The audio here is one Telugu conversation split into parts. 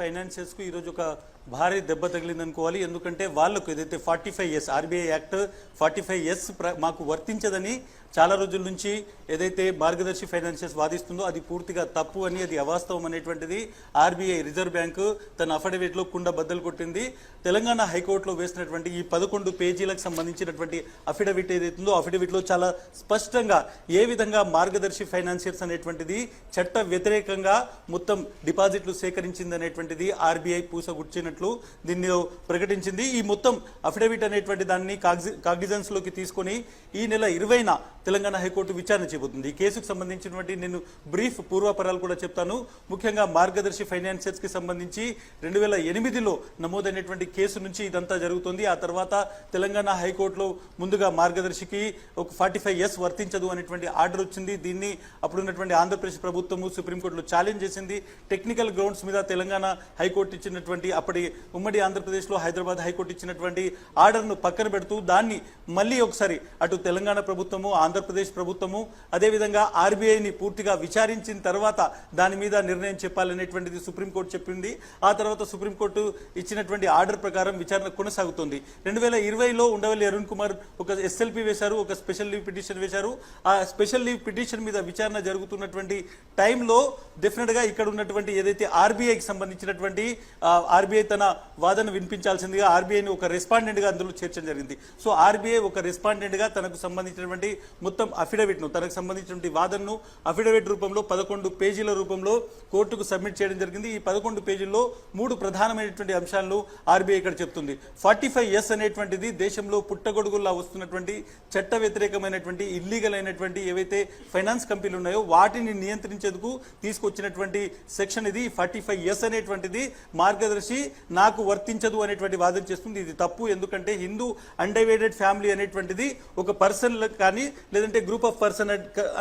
ఫైనాన్షియల్స్కు ఈరోజు ఒక భారీ దెబ్బ తగిలింది అనుకోవాలి ఎందుకంటే వాళ్ళకు ఏదైతే forty five S RBI act forty five S మాకు వర్తించదని చాలా రోజుల నుంచి ఏదైతే మార్గదర్శి ఫైనాన్షియల్స్ వాదిస్తుందో అది పూర్తిగా తప్పు అని అది అవాస్తవం అనేటువంటిది ఆర్బీఐ రిజర్వ్ బ్యాంకు తన అఫిడవిట్లో కుండ బద్దలు కొట్టింది. తెలంగాణ హైకోర్టులో వేసినటువంటి ఈ పదకొండు పేజీలకు సంబంధించినటువంటి అఫిడవిట్ ఏదైతుందో అఫిడవిట్లో చాలా స్పష్టంగా ఏ విధంగా మార్గదర్శి ఫైనాన్షియల్స్ అనేటువంటిది చట్ట వ్యతిరేకంగా మొత్తం డిపాజిట్లు సేకరించింది అనేటువంటిది ఆర్బీఐ పూసగుచ్చినట్లు దీన్ని ప్రకటించింది. ఈ మొత్తం అఫిడవిట్ అనేటువంటి దాన్ని కాగ్జి కాగ్నిజెన్స్లోకి తీసుకొని ఈ నెల ఇరవైన తెలంగాణ హైకోర్టు విచారణ చేయబోతుంది ఈ కేసుకు సంబంధించినటువంటి నేను బ్రీఫ్ పూర్వాపరాలు కూడా చెప్తాను. ముఖ్యంగా మార్గదర్శి ఫైనాన్షియల్స్కి సంబంధించి రెండు వేల ఎనిమిదిలో నమోదైనటువంటి కేసు నుంచి ఇదంతా జరుగుతుంది. ఆ తర్వాత తెలంగాణ హైకోర్టులో ముందుగా మార్గదర్శికి ఒక ఫార్టీ ఫైవ్ ఎస్ వర్తించదు అనేటువంటి ఆర్డర్ వచ్చింది. దీన్ని అప్పుడున్నటువంటి ఆంధ్రప్రదేశ్ ప్రభుత్వము సుప్రీంకోర్టులో ఛాలెంజ్ చేసింది. టెక్నికల్ గ్రౌండ్స్ మీద తెలంగాణ హైకోర్టు ఇచ్చినటువంటి అప్పటి ఉమ్మడి ఆంధ్రప్రదేశ్లో హైదరాబాద్ హైకోర్టు ఇచ్చినటువంటి ఆర్డర్ను పక్కన పెడుతూ దాన్ని మళ్ళీ ఒకసారి అటు తెలంగాణ ప్రభుత్వము ఆంధ్రప్రదేశ్ ప్రభుత్వము అదేవిధంగా ఆర్బీఐని పూర్తిగా విచారించిన తర్వాత దాని మీద నిర్ణయం చెప్పాలనేటువంటిది సుప్రీంకోర్టు చెప్పింది. ఆ తర్వాత సుప్రీంకోర్టు ఇచ్చినటువంటి ఆర్డర్ ప్రకారం విచారణ కొనసాగుతుంది. రెండు వేల ఇరవైలో ఉండవల్లి అరుణ్ కుమార్ ఒక ఎస్ఎల్పి వేశారు ఒక స్పెషల్ లీవ్ పిటిషన్ వేశారు. ఆ స్పెషల్ లీవ్ పిటిషన్ మీద విచారణ జరుగుతున్నటువంటి టైంలో డెఫినెట్గా ఇక్కడ ఉన్నటువంటి ఏదైతే ఆర్బీఐకి సంబంధించినటువంటి ఆర్బీఐ తన వాదన వినిపించాల్సిందిగా ఆర్బీఐని ఒక రెస్పాండెంట్గా అందులో చేర్చడం జరిగింది. సో ఆర్బీఐ ఒక రెస్పాండెంట్గా తనకు సంబంధించినటువంటి మొత్తం అఫిడవిట్ను తనకు సంబంధించినటువంటి వాదనను అఫిడవిట్ రూపంలో పదకొండు పేజీల రూపంలో కోర్టుకు సబ్మిట్ చేయడం జరిగింది. ఈ పదకొండు పేజీల్లో మూడు ప్రధానమైనటువంటి అంశాలను ఆర్బీఐ ఇక్కడ చెప్తుంది. ఫార్టీ ఫైవ్ ఎస్ అనేటువంటిది దేశంలో పుట్టగొడుగుల్లా వస్తున్నటువంటి చట్ట వ్యతిరేకమైనటువంటి ఇల్లీగల్ అయినటువంటి ఏవైతే ఫైనాన్స్ కంపెనీలు ఉన్నాయో వాటిని నియంత్రించేందుకు తీసుకొచ్చినటువంటి సెక్షన్ ఇది. ఫార్టీ ఫైవ్ ఎస్ అనేటువంటిది మార్గదర్శి నాకు వర్తించదు అనేటువంటి వాదన చేస్తుంది. ఇది తప్పు. ఎందుకంటే హిందూ అన్డైవేడెడ్ ఫ్యామిలీ అనేటువంటిది ఒక పర్సన్ కానీ లేదంటే గ్రూప్ ఆఫ్ పర్సన్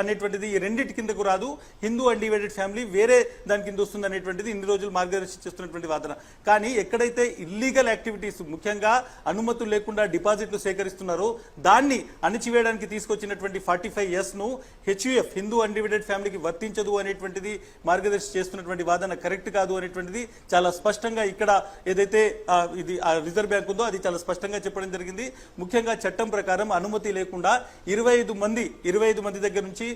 అనేటువంటిది ఈ రెండింటి కిందకు రాదు. హిందూ అన్డివైడెడ్ ఫ్యామిలీ వేరే దాని కింద వస్తుంది అనేటువంటిది ఇన్ని రోజులు మార్గదర్శనం చేస్తున్నటువంటి వాదన. కానీ ఎక్కడైతే ఇల్లీగల్ యాక్టివిటీస్ ముఖ్యంగా అనుమతులు లేకుండా డిపాజిట్లు సేకరిస్తున్నారో దాన్ని అణిచివేయడానికి తీసుకొచ్చినటువంటి ఫార్టీ ఫైవ్ ఎస్ను హెచ్యుఎఫ్ హిందూ అన్డివైడెడ్ ఫ్యామిలీకి వర్తించదు అనేటువంటిది మార్గదర్శి చేస్తున్నటువంటి వాదన కరెక్ట్ కాదు అనేటువంటిది చాలా స్పష్టంగా ఇక్కడ ఏదైతే ఇది ఆ రిజర్వ్ బ్యాంక్ ఉందో అది చాలా స్పష్టంగా చెప్పడం జరిగింది. ముఖ్యంగా చట్టం ప్రకారం అనుమతి లేకుండా ఇరవై ఐదు మంది ఇరవై ఐదు మంది దగ్గర నుంచి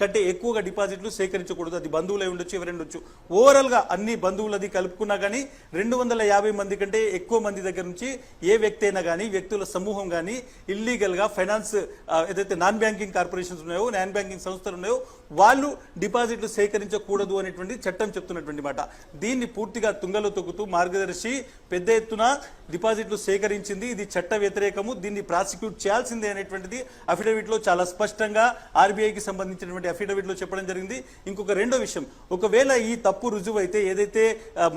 కంటే ఎక్కువగా డిపాజిట్లు సేకరించకూడదు. అది బంధువులై ఉండొచ్చు ఎవరైనా ఉండొచ్చు. ఓవరాల్గా అన్ని బంధువులది కలుపుకున్నా కానీ రెండు వందల యాభై మంది కంటే ఎక్కువ మంది దగ్గర నుంచి ఏ వ్యక్తి అయినా కానీ వ్యక్తుల సమూహం కానీ ఇల్లీగల్గా ఫైనాన్స్ ఏదైతే నాన్ బ్యాంకింగ్ కార్పొరేషన్స్ ఉన్నాయో నాన్ బ్యాంకింగ్ సంస్థలు ఉన్నాయో వాళ్ళు డిపాజిట్లు సేకరించకూడదు అనేటువంటి చట్టం చెప్తున్నటువంటి మాట. దీన్ని పూర్తిగా తుంగలో తొక్కుతూ మార్గదర్శి పెద్ద ఎత్తున డిపాజిట్లు సేకరించింది. ఇది చట్ట వ్యతిరేకము. దీన్ని ప్రాసిక్యూట్ చేయాల్సిందే అనేటువంటిది అఫిడవిట్లో చాలా స్పష్టంగా ఆర్బీఐకి సంబంధించినటువంటి అఫిడవిట్లో చెప్పడం జరిగింది. ఇంకొక రెండో విషయం ఒకవేళ ఈ తప్పు రుజువు అయితే ఏదైతే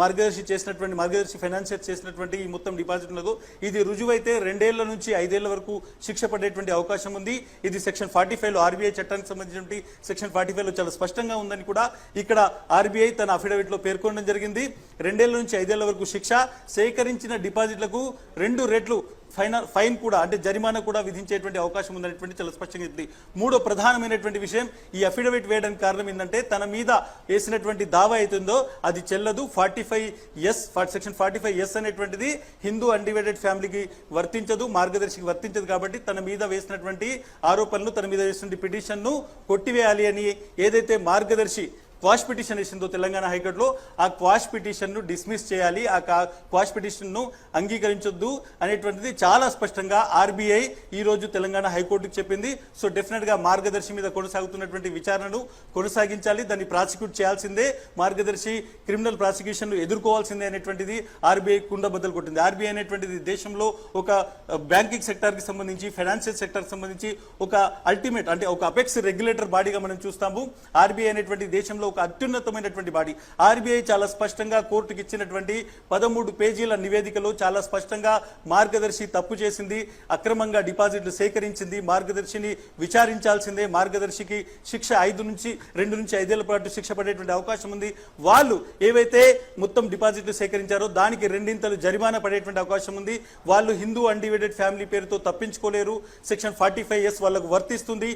మార్గదర్శి చేసినటువంటి మార్గదర్శి ఫైనాన్షియర్ చేసినటువంటి ఈ మొత్తం డిపాజిట్ ఉన్నదో ఇది రుజువు అయితే రెండేళ్ళ నుంచి ఐదేళ్ళ వరకు శిక్ష పడేటువంటి అవకాశం ఉంది. ఇది సెక్షన్ ఫార్టీ ఫైవ్లో ఆర్బీఐ చట్టానికి సంబంధించినటువంటి సెక్షన్ ఫార్టీ ఫైవ్లో చాలా స్పష్టంగా ఉందని కూడా ఇక్కడ ఆర్బీఐ తన అఫిడవిట్లో పేర్కొనడం జరిగింది. రెండేళ్ళ నుంచి ఐదేళ్ళ వరకు శిక్ష సేకరించిన డిపాజిట్లకు రెండు రెట్లు ఫైన ఫైన్ కూడా అంటే జరిమానా కూడా విధించేటువంటి అవకాశం ఉందనేటువంటి చాలా స్పష్టంగా ఉంది మూడో ప్రధానమైనటువంటి విషయం ఈ అఫిడవిట్ వేయడానికి కారణం ఏంటంటే తన మీద వేసినటువంటి దావా అవుతుందో అది చెల్లదు. Forty five S section forty five S అనేటువంటిది హిందూ అన్డివైడెడ్ ఫ్యామిలీకి వర్తించదు మార్గదర్శికి వర్తించదు కాబట్టి తన మీద వేసినటువంటి ఆరోపణలు తన మీద వేసినటువంటి పిటిషన్ను కొట్టివేయాలి అని ఏదైతే మార్గదర్శి క్వాష్ పిటిషన్ వేసిందో తెలంగాణ హైకోర్టులో ఆ క్వాష్ పిటిషన్ను డిస్మిస్ చేయాలి ఆ క్వాష్ పిటిషన్ను అంగీకరించొద్దు అనేటువంటిది చాలా స్పష్టంగా ఆర్బీఐ ఈ రోజు తెలంగాణ హైకోర్టుకు చెప్పింది. సో డెఫినెట్గా మార్గదర్శి మీద కొనసాగుతున్నటువంటి విచారణను కొనసాగించాలి దాన్ని ప్రాసిక్యూట్ చేయాల్సిందే. మార్గదర్శి క్రిమినల్ ప్రాసిక్యూషన్ను ఎదుర్కోవాల్సిందే అనేటువంటిది ఆర్బీఐ కుండ బద్దలు కొట్టింది. ఆర్బీఐ అనేటువంటిది దేశంలో ఒక బ్యాంకింగ్ సెక్టార్కి సంబంధించి ఫైనాన్షియల్ సెక్టర్కి సంబంధించి ఒక అల్టిమేట్ అంటే ఒక అపెక్స్ రెగ్యులేటర్ బాడీగా మనం చూస్తాము. ఆర్బీఐ అనేటువంటి దేశంలో ఒక అత్యున్నతమైనటువంటి బాడీ. ఆర్బీఐ చాలా స్పష్టంగా కోర్టుకి ఇచ్చినటువంటి పదమూడు పేజీల నివేదికలో చాలా స్పష్టంగా మార్గదర్శి తప్పు చేసింది అక్రమంగా డిపాజిట్లు సేకరించింది మార్గదర్శిని విచారించాల్సిందే మార్గదర్శికి శిక్ష ఐదు నుంచి రెండు నుంచి ఐదేళ్ళ పాటు శిక్ష పడేటువంటి అవకాశం ఉంది. వాళ్ళు ఏవైతే మొత్తం డిపాజిట్లు సేకరించారో దానికి రెండింతలు జరిమానా పడేటువంటి అవకాశం ఉంది. వాళ్ళు హిందూ అన్డివైడెడ్ ఫ్యామిలీ పేరుతో తప్పించుకోలేరు. సెక్షన్ ఫార్టీ ఫైవ్ ఎస్ వాళ్ళకు వర్తిస్తుంది.